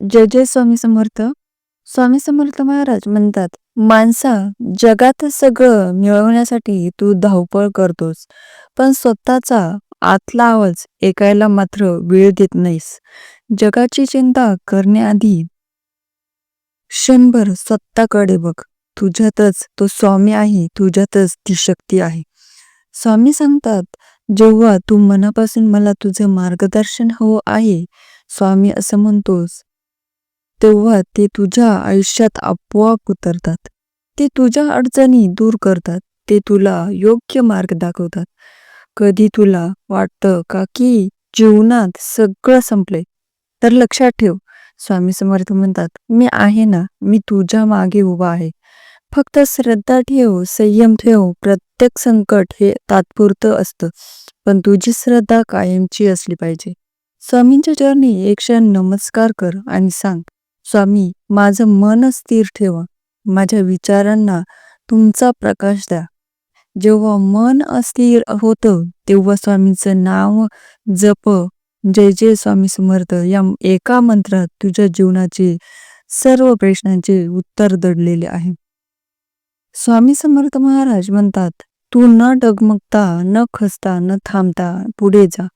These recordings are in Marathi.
जय जय स्वामी समर्थ. स्वामी समर्थ महाराज म्हणतात माणसा जगात सगळं मिळवण्यासाठी तू धावपळ करतोस पण स्वतःचा आतला आवाज ऐकायला मात्र वेळ देत नाहीस. जगाची चिंता करण्याआधी क्षणभर स्वतःकडे बघ. तुझ्यातच तो स्वामी आहे तुझ्यातच ती शक्ती आहे. स्वामी सांगतात जेव्हा तू मनापासून मला तुझं मार्गदर्शन हवं आहे स्वामी असं म्हणतोस तेव्हा ते तुझ्या आयुष्यात आपोआप उतरतात. ते तुझ्या अडचणी दूर करतात. ते तुला योग्य मार्ग दाखवतात. कधी तुला वाटतं का की जीवनात सगळं संपले तर लक्षात ठेव. स्वामी समर्थ म्हणतात मी आहे ना मी तुझ्या मागे उभा आहे. फक्त श्रद्धा ठेव संयम ठेव. प्रत्येक संकट हे तात्पुरतं असतं. पण तुझी श्रद्धा कायमची असली पाहिजे. स्वामींच्या चरणी एक क्षण नमस्कार कर आणि सांग स्वामी माझं मन स्थिर ठेवा. माझ्या विचारांना तुमचा प्रकाश द्या. जेव्हा मन अस्थिर होतं तेव्हा स्वामीचं नाव जप. जय जय स्वामी समर्थ. या एका मंत्रात तुझ्या जीवनाचे सर्व प्रश्नांचे उत्तर दडलेले आहे. स्वामी समर्थ महाराज म्हणतात तू न डगमगता न खसता न थांबता पुढे जा.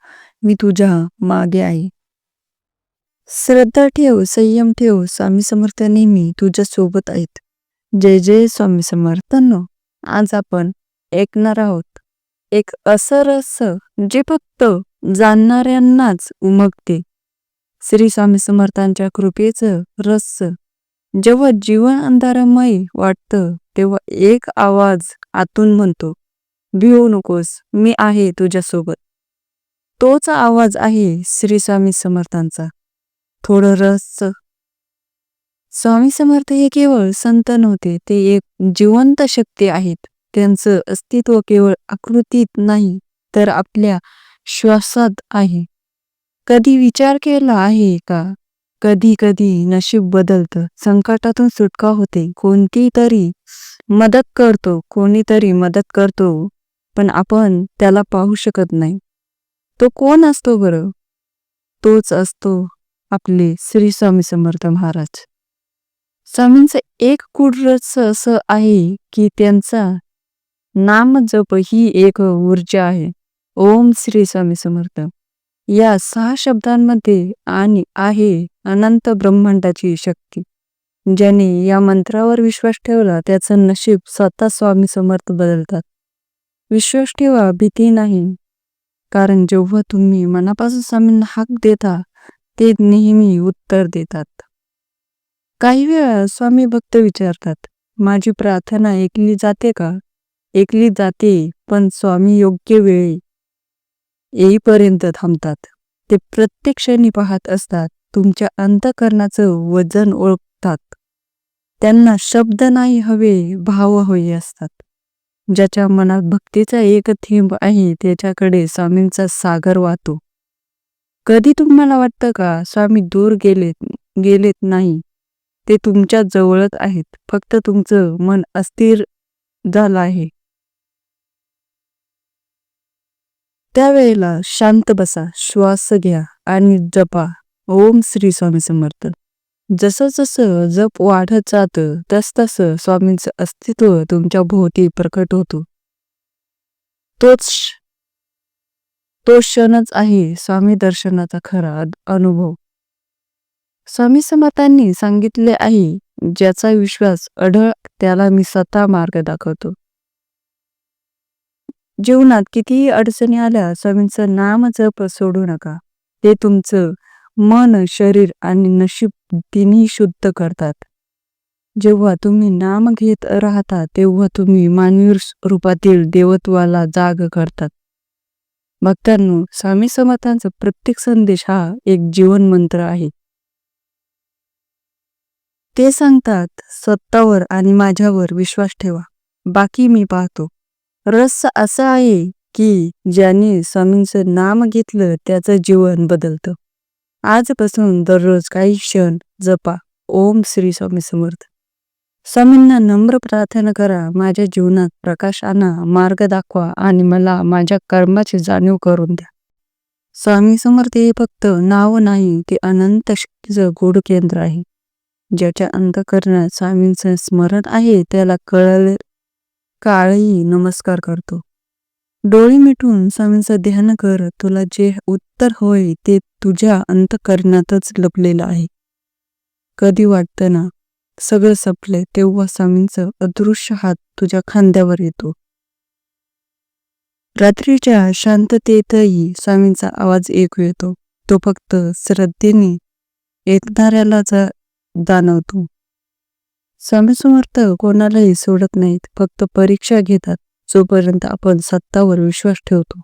मी तुझ्या मागे आहे. श्रद्धा ठेव संयम ठेव स्वामी समर्थ नेहमी तुझ्या सोबत आहेत. जय जय स्वामी समर्थांनो. आज आपण ऐकणार आहोत एक असं रहस्य जे फक्त जाणणाऱ्यांनाच उमगते. श्री स्वामी समर्थांच्या कृपेचं रहस्य. जेव्हा जीवन अंधारमय वाटतं तेव्हा एक आवाज आतून म्हणतो भिवू नकोस मी आहे तुझ्यासोबत. तोच आवाज आहे श्री स्वामी समर्थांचा. थोडं रहस्य स्वामी समर्थ हे केवळ संत नव्हते ते एक जिवंत शक्ती आहेत. त्यांचं अस्तित्व केवळ आकृतीत नाही तर आपल्या श्वासात आहे. कधी विचार केला आहे का? कधी कधी नशीब बदलतं संकटातून सुटका होते. कोणती तरी मदत करतो कोणीतरी मदत करतो पण आपण त्याला पाहू शकत नाही. तो कोण असतो बरं? तोच असतो आपले श्री स्वामी समर्थ महाराज. स्वामींचं एक कुडरस असं आहे की त्यांचा नाम जप ही एक ऊर्जा आहे. ओम श्री स्वामी समर्थ. या सहा शब्दांमध्ये आणि आहे अनंत ब्रह्मांडाची शक्ती. ज्याने या मंत्रावर विश्वास ठेवला त्याचं नशीब स्वतः स्वामी समर्थ बदलतात. विश्वास ठेवा भीती नाही. कारण जेव्हा तुम्ही मनापासून स्वामींना हाक देता ते नेहमी उत्तर देतात. काही वेळा स्वामी भक्त विचारतात माझी प्रार्थना ऐकली जाते का? ऐकली जाते पण स्वामी योग्य वेळी येईपर्यंत थांबतात. ते प्रत्येक क्षणी पाहत असतात तुमच्या अंतकरणाचं वजन ओळखतात. त्यांना शब्द नाही हवे भाव हवे असतात. ज्याच्या मनात भक्तीचा एक थेंब आहे त्याच्याकडे स्वामींचा सागर वाहतो. कधी तुम्हाला वाटतं का स्वामी दूर गेलेत गेलेत नाही? ते तुमच्या जवळच आहेत. फक्त तुमचं मन अस्थिर झालं आहे. त्यावेळेला शांत बसा श्वास घ्या आणि जपा. ओम श्री स्वामी समर्थ. जसं जसं जप वाढत जातं तस तसं स्वामींचं अस्तित्व तुमच्या भोवती प्रकट होतो. तोच तो क्षणच आहे स्वामी दर्शनाचा खरा अनुभव. स्वामी समर्थांनी सांगितले आहे ज्याचा विश्वास अढळ त्याला मी स्वतः मार्ग दाखवतो. जीवनात कितीही अडचणी आल्या स्वामींचं नाम जप सोडू नका. ते तुमचं मन शरीर आणि नशीब तिन्ही शुद्ध करतात. जेव्हा तुम्ही नाम घेत राहता तेव्हा तुम्ही मानवी रूपातील देवत्वाला जाग करतात. भक्तांनो स्वामी समर्थांचा प्रत्येक संदेश हा एक जीवन मंत्र आहे. ते सांगतात स्वतःवर आणि माझ्यावर विश्वास ठेवा. बाकी मी पाहतो. रस असा आहे की ज्याने स्वामींचं नाम घेतलं त्याचं जीवन बदलतं. आजपासून दररोज काही क्षण जपा. ओम श्री स्वामी समर्थ. स्वामींना नम्र प्रार्थना करा माझ्या जीवनात प्रकाश आणा मार्ग दाखवा आणि मला माझ्या कर्माची जाणीव करून द्या. स्वामी समर्थ हे फक्त नाव नाही ते अनंत शक्तीचं गोड केंद्र आहे. ज्याच्या अंतकरणात स्वामींचं स्मरण आहे त्याला कळले काळही नमस्कार करतो. डोळे मिटून स्वामींचं ध्यान कर तुला जे उत्तर होय ते तुझ्या अंतकरणातच लपलेलं आहे. कधी वाटतं ना सगळं संपले तेव्हा स्वामींचं अदृश्य हात तुझ्या खांद्यावर येतो. रात्रीच्या शांततेतही स्वामींचा आवाज ऐकू येतो. तो फक्त श्रद्धेने ऐकणाऱ्याला जाणवतो. स्वामी समर्थ कोणालाही सोडत नाहीत फक्त परीक्षा घेतात जोपर्यंत आपण सत्तावर विश्वास ठेवतो.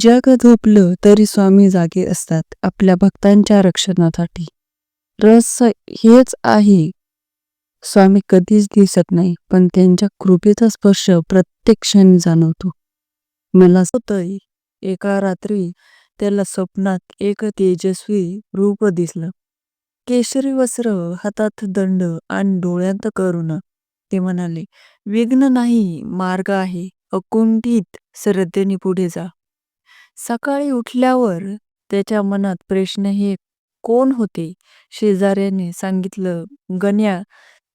जग झोपलं तरी स्वामी जागे असतात आपल्या भक्तांच्या रक्षणासाठी. रस हेच आहे. स्वामी कधीच दिसत नाही पण त्यांच्या कृपेचा स्पर्श प्रत्येक क्षणी जाणवतो. मला स्वतः एका रात्री त्याला स्वप्नात एक तेजस्वी रूप दिसलं. केशरी वस्त्र हातात दंड आणि डोळ्यांत करुण. ते म्हणाले विघ्न नाही मार्ग आहे. अकुंठित श्रद्धेने पुढे जा. सकाळी उठल्यावर त्याच्या मनात प्रश्न हे कोण होते? शेजाऱ्याने सांगितलं गण्या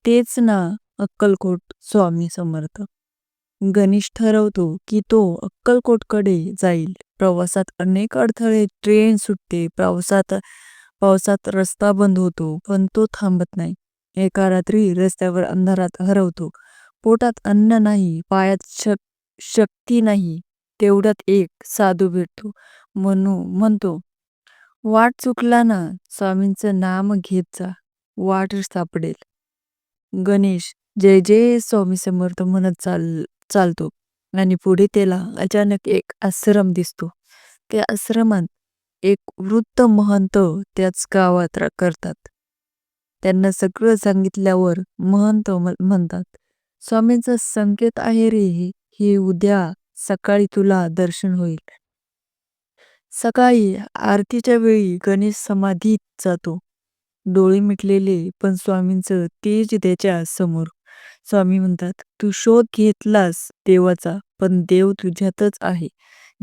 तेच ना अक्कलकोट स्वामी समर्थ. गणेश ठरवतो की तो अक्कलकोटकडे जाईल. प्रवासात अनेक अडथळे ट्रेन सुटते पावसात पावसात रस्ता बंद होतो पण तो थांबत नाही. एका रात्री रस्त्यावर अंधारात हरवतो. पोटात अन्न नाही पायात शक शक्ती नाही. तेवढ्यात एक साधू भेटतो. म्हणू म्हणतो वाट चुकला ना स्वामींचं नाम घेत जा वाट सापडेल. गणेश जय जय स्वामी समर्थ म्हणत चाल चालतो. आणि पुढे त्याला अचानक एक आश्रम दिसतो. त्या आश्रमात एक वृत्त महंत त्याच गावात करतात. त्यांना सगळं सांगितल्यावर महंत म्हणतात स्वामींचा संकेत आहे रे हे उद्या सकाळी तुला दर्शन होईल. सकाळी आरतीच्या वेळी गणेश समाधीत जातो. डोळे मिटलेले पण स्वामींचं तेज त्याच्यासमोर. स्वामी म्हणतात तू शोध घेतलास देवाचा पण देव तुझ्यातच आहे.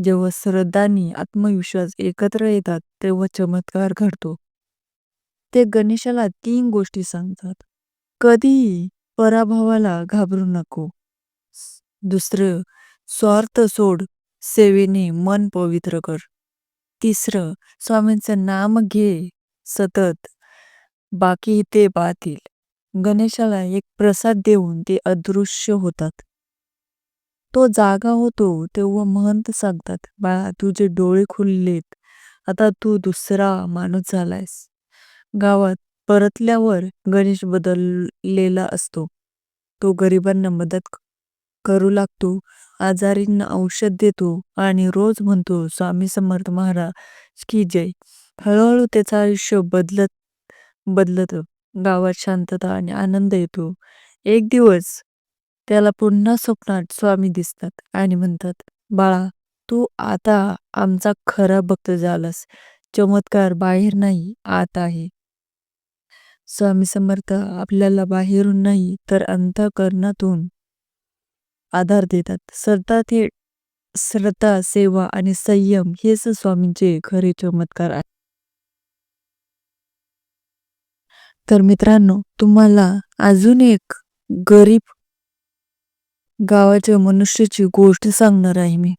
जेव्हा श्रद्धानी आत्मविश्वास एकत्र येतात तेव्हा चमत्कार घडतो. ते गणेशाला तीन गोष्टी सांगतात. कधीही पराभवाला घाबरू नको. दुसरं स्वार्थ सोड सेवेने मन पवित्र कर. तिसरं स्वामींचं नाम घे सतत. बाकी ते पाहतील गणेशाला एक प्रसाद देऊन ते अदृश्य होतात. तो जागा होतो तेव्हा महंत सांगतात बाळा तुझे डोळे खुललेत. आता तू दुसरा माणूस झालायस. गावात परतल्यावर गणेश बदललेला असतो. तो गरिबांना मदत करू लागतो. आजारींना औषध देतो आणि रोज म्हणतो स्वामी समर्थ महाराज की जय. हळूहळू त्याचं आयुष्य बदलत बदलत गावात शांतता आणि आनंद येतो. एक दिवस त्याला पुन्हा स्वप्नात स्वामी दिसतात आणि म्हणतात बाळा तू आता आमचा खरा भक्त झालास. चमत्कार बाहेर नाही आत आहे. स्वामी समर्थ आपल्याला बाहेरून नाही तर अंतकरणातून आधार देतात. श्रद्धा थेट श्रद्धा सेवा आणि संयम हेच स्वामींचे खरे चमत्कार आहे तर मित्रांनो तुम्हाला अजून एक गरीब गावाच्या मनुष्याची गोष्ट सांगणार आहे मी.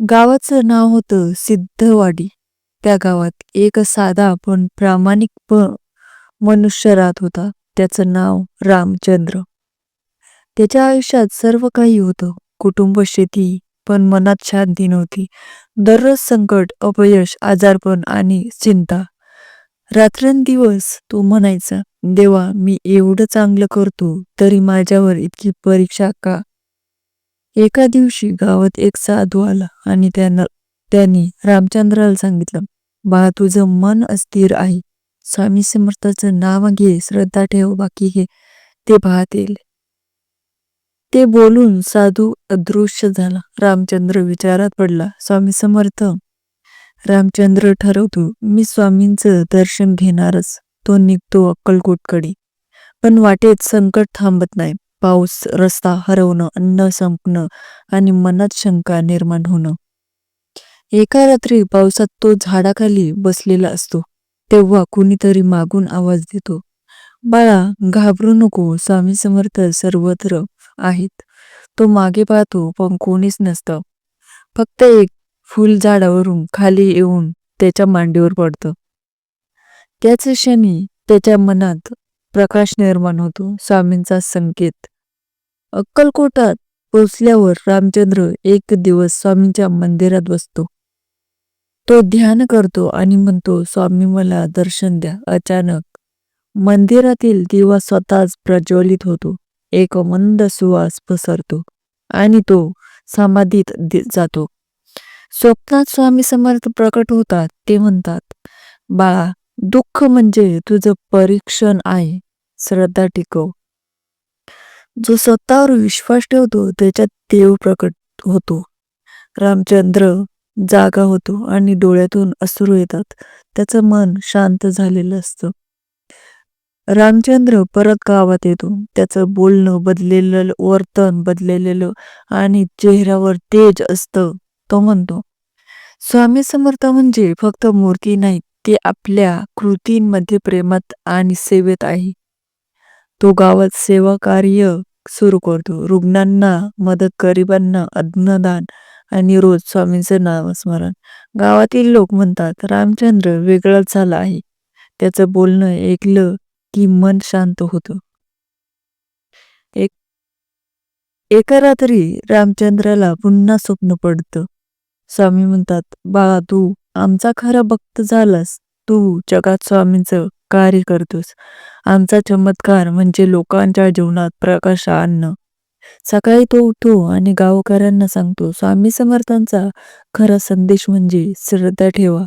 गावाचं नाव होतं सिद्धवाडी. त्या गावात एक साधा पण प्रामाणिक मनुष्य राहत होता. त्याचं नाव रामचंद्र. त्याच्या आयुष्यात सर्व काही होतं. कुटुंब शेती पण मनात शांती नव्हती दररोज संकट अपयश आजारपण आणि चिंता. रात्रंदिवस तो म्हणायचा देवा मी एवढं चांगलं करतो तरी माझ्यावर इतकी परीक्षा का? एका दिवशी गावात एक साधू आला आणि त्यानं त्यांनी रामचंद्राला सांगितलं बा तुझं मन अस्थिर आहे. स्वामी समर्थाचं नाव घे श्रद्धा ठेव बाकी हे ते पाहतील. ते बोलून साधू अदृश्य झाला. रामचंद्र विचारात पडला स्वामी समर्थ रामचंद्र ठरवतो मी स्वामींचं दर्शन घेणारच. तो निघतो अक्कलकोटकडे. पण वाटेत संकट थांबत नाही. पाऊस रस्ता हरवणं अन्न संपणं आणि मनात शंका निर्माण होणं. एका रात्री पावसात तो झाडाखाली बसलेला असतो. तेव्हा कुणीतरी मागून आवाज देतो बाळा घाबरू नको. स्वामी समर्थ सर्वत्र आहेत. तो मागे पाहतो पण कोणीच नसतं. फक्त एक फुल झाडावरून खाली येऊन त्याच्या मांडीवर पडतं. त्याच क्षणी त्याच्या मनात प्रकाश निर्माण होतो स्वामींचा संकेत. अक्कलकोटात पोचल्यावर रामचंद्र एक दिवस स्वामींच्या मंदिरात बसतो. तो ध्यान करतो आणि म्हणतो स्वामी मला दर्शन द्या. अचानक मंदिरातील दिवा स्वतःच प्रज्वलित होतो. एक मंद सुवास पसरतो आणि तो समाधीत जातो. स्वप्नात स्वामी समर्थ प्रकट होतात ते म्हणतात बाळा दुःख म्हणजे तुझं परीक्षण आहे. श्रद्धा टिकव. जो स्वतःवर विश्वास ठेवतो त्याच्यात देव प्रकट होतो. रामचंद्र जागा होतो आणि डोळ्यातून अश्रू येतात. त्याचं मन शांत झालेलं असतं. रामचंद्र परत गावात येतो. त्याचं बोलणं बदलेलं वर्तन बदलेलेलं आणि चेहऱ्यावर तेज असतं तो म्हणतो. स्वामी समर्थ म्हणजे फक्त मूर्ती नाही ते आपल्या कृतींमध्ये प्रेमात आणि सेवेत आहे. तो गावात सेवा कार्य सुरू करतो. रुग्णांना मदत गरिबांना अन्नदान आणि रोज स्वामींचं नामस्मरण. गावातील लोक म्हणतात रामचंद्र वेगळाच झाला आहे. त्याचं बोलणं ऐकलं की मन शांत होतं. एक एका रात्री रामचंद्राला पुन्हा स्वप्न पडतं. स्वामी म्हणतात बाळा तू आमचा खरा भक्त झालास. तू जगात स्वामींचं कार्य करतोस. आमचा चमत्कार म्हणजे लोकांच्या जीवनात प्रकाश आणणं. सकाळी तो उठतो आणि गावकऱ्यांना सांगतो स्वामी समर्थांचा खरा संदेश म्हणजे श्रद्धा ठेवा.